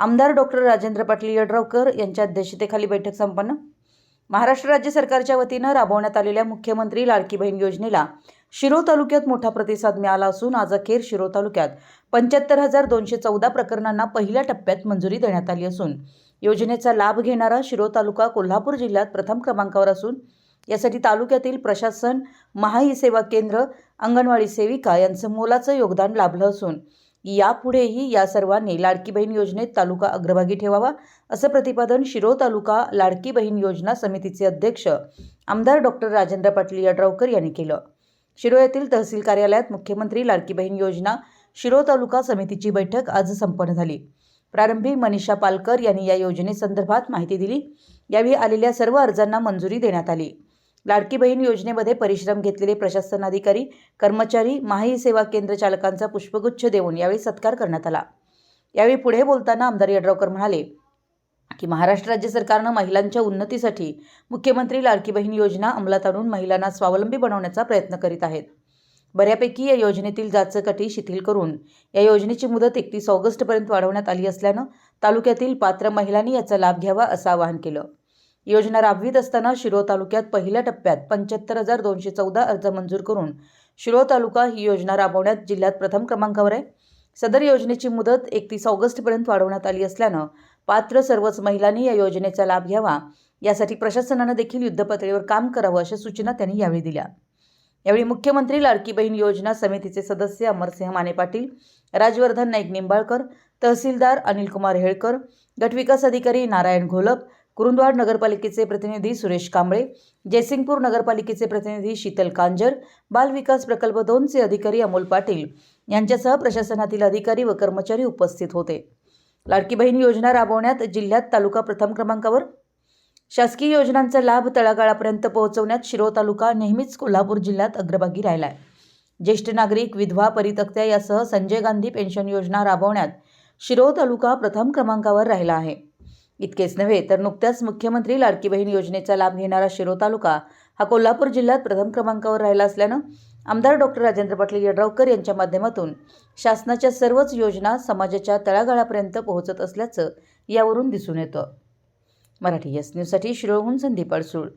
आमदार डॉक्टर राजेंद्र पाटील यड्रावकर यांच्या अध्यक्षतेखाली बैठक संपन्न. महाराष्ट्र राज्य सरकारच्या वतीनं राबवण्यात आलेल्या मुख्यमंत्री लाडकी बहीण योजनेला शिरो तालुक्यात मोठा प्रतिसाद मिळाला असून आज अखेर शिरो तालुक्यात पंच्याहत्तर हजार दोनशे चौदा प्रकरणांना पहिल्या टप्प्यात मंजुरी देण्यात आली असून योजनेचा लाभ घेणारा शिरो तालुका कोल्हापूर जिल्ह्यात प्रथम क्रमांकावर असून यासाठी तालुक्यातील प्रशासन महाई सेवा केंद्र अंगणवाडी सेविका यांचं मोलाचं योगदान लाभलं असून यापुढेही या सर्वांनी लाडकी बहीण योजनेत तालुका अग्रभागी ठेवावा असं प्रतिपादन शिरो तालुका लाडकी बहीण योजना समितीचे अध्यक्ष आमदार डॉक्टर राजेंद्र पाटील यड्रावकर यांनी केलं. शिरो येथील तहसील कार्यालयात मुख्यमंत्री लाडकी बहीण योजना शिरो तालुका समितीची बैठक आज संपन्न झाली. प्रारंभी मनीषा पालकर यांनी या योजनेसंदर्भात माहिती दिली. यावेळी आलेल्या सर्व अर्जांना मंजुरी देण्यात आली. लाडकी बहीण योजनेमध्ये परिश्रम घेतलेले प्रशासन अधिकारी कर्मचारी माही सेवा केंद्र चालकांचा पुष्पगुच्छ देऊन यावेळी सत्कार करण्यात आला. यावेळी पुढे बोलताना आमदार यड्रावकर म्हणाले की महाराष्ट्र राज्य सरकारनं महिलांच्या उन्नतीसाठी मुख्यमंत्री लाडकी बहीण योजना अंमलात आणून महिलांना स्वावलंबी बनवण्याचा प्रयत्न करीत आहेत. बऱ्यापैकी या योजनेतील जाचकटी शिथिल करून या योजनेची मुदत एकतीस ऑगस्टपर्यंत वाढवण्यात आली असल्यानं तालुक्यातील पात्र महिलांनी याचा लाभ घ्यावा असं आवाहन केलं. योजना राबवित असताना शिरो तालुक्यात पहिल्या टप्प्यात पंच्याहत्तर हजार दोनशे चौदा अर्ज मंजूर करून शिरो तालुका ही योजना राबवण्यात जिल्ह्यात प्रथम क्रमांकावर आहे. सदर योजनेची मुदत एकतीस ऑगस्टपर्यंत वाढवण्यात आली असल्यानं पात्र सर्वच महिलांनी या योजनेचा लाभ घ्यावा. यासाठी प्रशासनानं देखील युद्धपातळीवर काम करावं अशा सूचना त्यांनी यावेळी दिल्या. यावेळी मुख्यमंत्री लाडकी बहीण योजना समितीचे सदस्य अमरसिंह माने पाटील राजवर्धन नाईक निंबाळकर तहसीलदार अनिलकुमार हेळकर गटविकास अधिकारी नारायण घोलप कुरुंदवाड नगरपालिकेचे प्रतिनिधी सुरेश कांबळे जयसिंगपूर नगरपालिकेचे प्रतिनिधी शीतल कांजर बाल विकास प्रकल्प दोनचे अधिकारी अमोल पाटील यांच्यासह प्रशासनातील अधिकारी व कर्मचारी उपस्थित होते. लाडकी बहीण योजना राबवण्यात जिल्ह्यात तालुका प्रथम क्रमांकावर. शासकीय योजनांचा लाभ तळागाळापर्यंत पोहोचवण्यात शिरो तालुका नेहमीच कोल्हापूर जिल्ह्यात अग्रभागी राहिला आहे ज्येष्ठ नागरिक विधवा परितक्त्या यासह संजय गांधी पेन्शन योजना राबवण्यात शिरो तालुका प्रथम क्रमांकावर राहिला आहे. इतकेच नव्हे तर नुकत्याच मुख्यमंत्री लाडकी बहीण योजनेचा लाभ घेणारा शिरो तालुका हा कोल्हापूर जिल्ह्यात प्रथम क्रमांकावर राहिला असल्यानं आमदार डॉक्टर राजेंद्र पाटील यड्रावकर यांच्या माध्यमातून शासनाच्या सर्वच योजना समाजाच्या तळागाळापर्यंत पोहोचत असल्याचं यावरून दिसून येतं. मराठी एस न्यूजसाठी शिरोळहून संदीप अडसूळ.